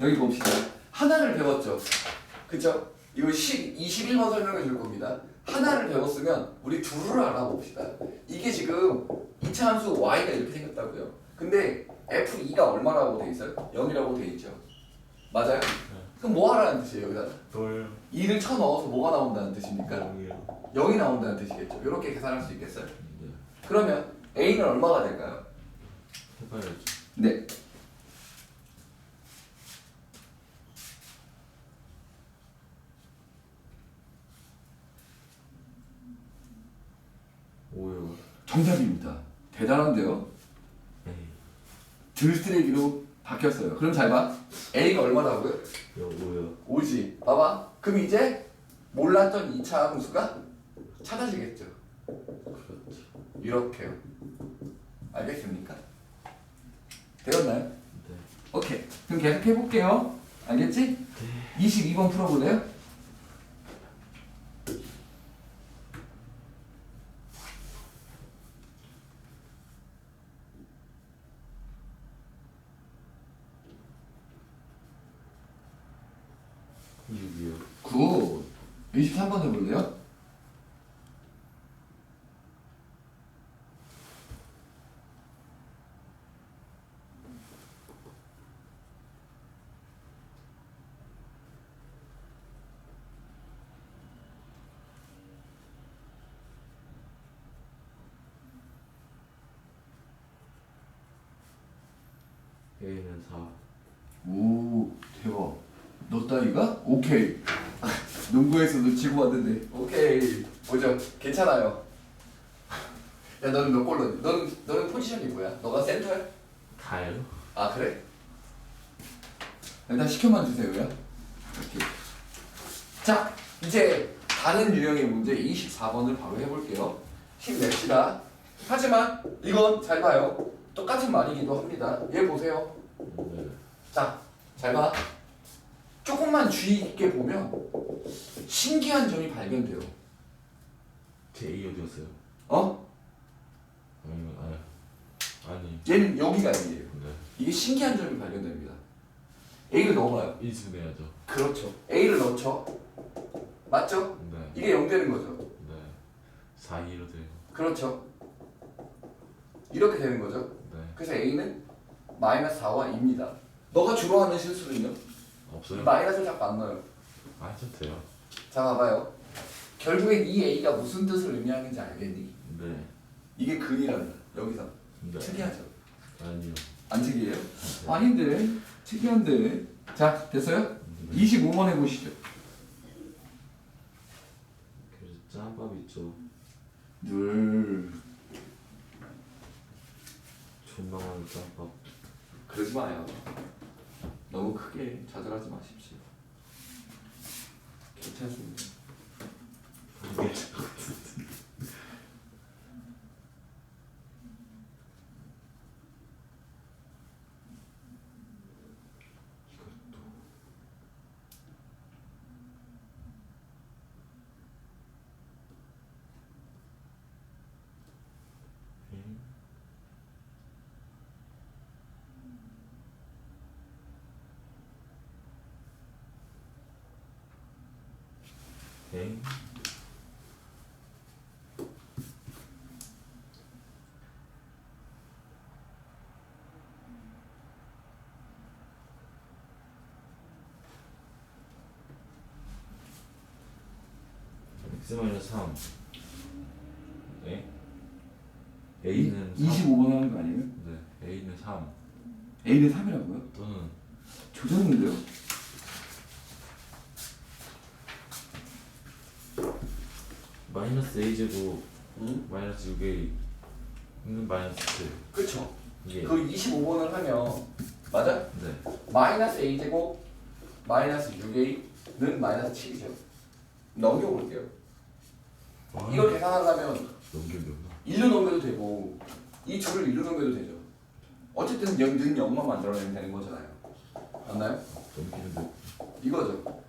여기 봅시다. 하나를 배웠죠. 그쵸? 이거 10, 21번 설명해 줄 겁니다. 하나를 배웠으면 우리 둘을 알아봅시다. 이게 지금 2차 함수 y가 이렇게 생겼다고요. 근데 f2가 얼마라고 돼 있어요? 0이라고 돼 있죠. 맞아요? 그럼 뭐 하라는 뜻이에요, 여기다? 뭘 2를 쳐 넣어서 뭐가 나온다는 뜻입니까? 영이요 0이 나온다는 뜻이겠죠. 이렇게 계산할 수 있겠어요? 네 그러면 a는 얼마가 될까요? 해봐야죠 네. 오요 정답입니다. 대단한데요? 에이 들쓰레기로 바뀌었어요. 그럼 잘 봐. a가 얼마라고요? 요 오요 5지. 봐봐. 그럼 이제 몰랐던 2차 함수가 찾아지겠죠. 그렇죠 이렇게요. 알겠습니까? 되었나요? 네 오케이. 그럼 계속 해볼게요. 알겠지? 22번 풀어볼래요? 육이요 23번 해볼래요? A는 4 오, 대박. 너 따위가? 오케이. 농구에서도 지고 왔는데. 오케이. 보죠. 괜찮아요. 야, 너는 몇골 넣니? 너는, 너는 포지션이 뭐야? 너가 센터야? 다요? 아, 그래? 일단 시켜만 주세요. 이렇게. 자, 이제 다른 유형의 문제 24번을 바로 해볼게요. 힘냅시다. 하지만 이건 잘 봐요. 똑같은 말이기도 합니다. 얘 보세요. 네 자, 잘 봐. 조금만 주의 깊게 보면 신기한 점이 발견돼요. 제 A 어디였어요? 어? 아니 아니 아니 얘는 여기가 A예요. 네 이게 신기한 점이 발견됩니다. A를 넣어봐요. 인수내야죠 그렇죠. A를 넣죠. 맞죠? 네 이게 0 되는 거죠. 네 4, 2로 돼요 그렇죠. 이렇게 되는 거죠. 네 그래서 A는 마이너스 4와 2입니다. 너가 주로 하는 실수는요? 없어요? 마이너스를 자꾸 안 넣어요. 아 해도 돼요 자, 봐봐요. 결국엔 이 A가 무슨 뜻을 의미하는지 알겠니? 네 이게 근이란다. 여기서. 네. 특이하죠? 아니요 안 특이해요? 네. 아닌데. 특이한데. 자, 됐어요? 네. 25번 해보시죠. 그래서 짬밥 있죠 늘. 존나 많은 짬밥 그러지 마요. 너무 크게 좌절하지 마십시오. 괜찮습니다. 엥? x 마이너스 3 네? a는 3 25번 하는 거 아니에요? 네 a는 3 A는 3이라고요? 또는 조졌는데요? 마이너스 a제곱 응? 마이너스 6a 는 마이너스 7 그쵸. 이게 그 25번을 하면, 맞아? 네 마이너스 a제곱 마이너스 6a는 마이너스 7이죠. 넘겨볼게요. 와, 이걸 계산하려면 넘겨면 1로 넘겨도 되고 이 줄을 1로 넘겨도 되죠. 어쨌든 0, 는 0만 만들어내면 되는 거잖아요. 맞나요? 넘기는데 이거죠.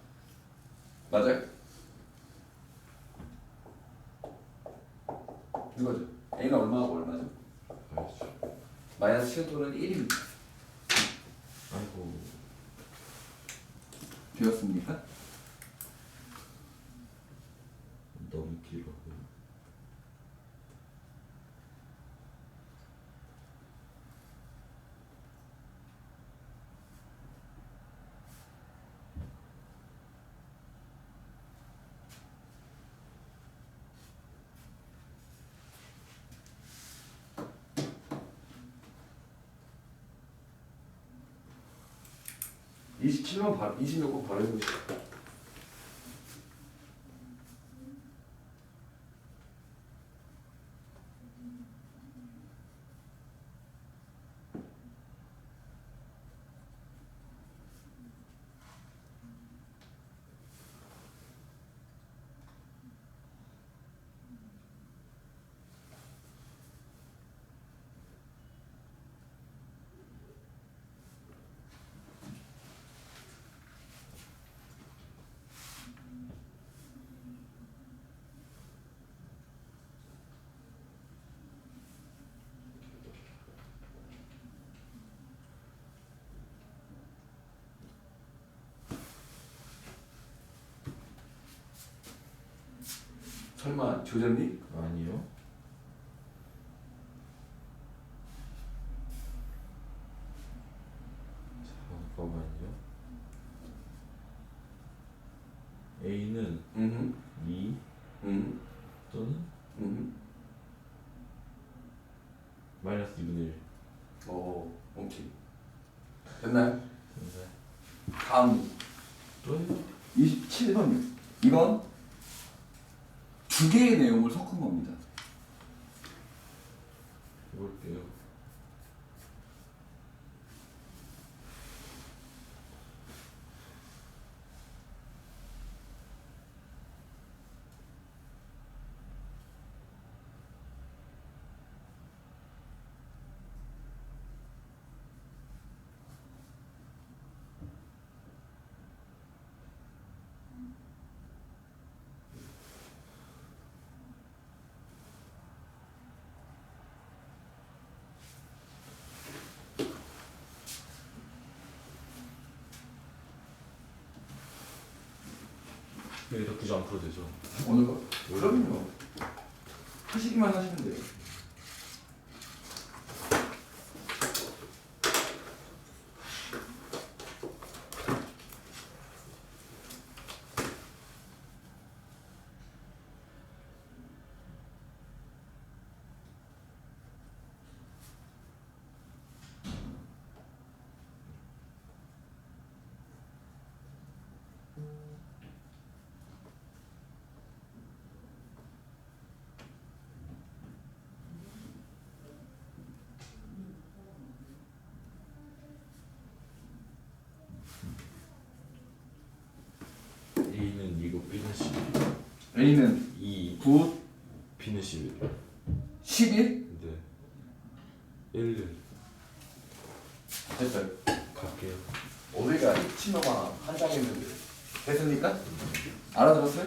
맞아요? 이거죠. a는 얼마하고 얼마죠? 알죠 마이너스 7 또는 1입니다. 아이고 되었습니까? 너무 길어. 이십칠 번 바, 26번 바로 해보시 설마 조졌니? 아니요. 잠깐만요. A는 응. 2 응. 또는 응. 마이너스 2분의 1. 오, 오케이. 됐나요? 근데 다음 또 해요? 27번이요. 이건 두 개의 내용을 섞은 겁니다. 해볼게요. 여기다 굳이 안 풀어도 되죠? 오늘 거? 그럼요. 하시기만 하시면 돼요. A는 2고 B는 11. A는 2, 9, B는 11. 11 네. 1, 됐어요. 갈게요. 우리가 치마가 한 장했는데 됐습니까? 알아들었어요?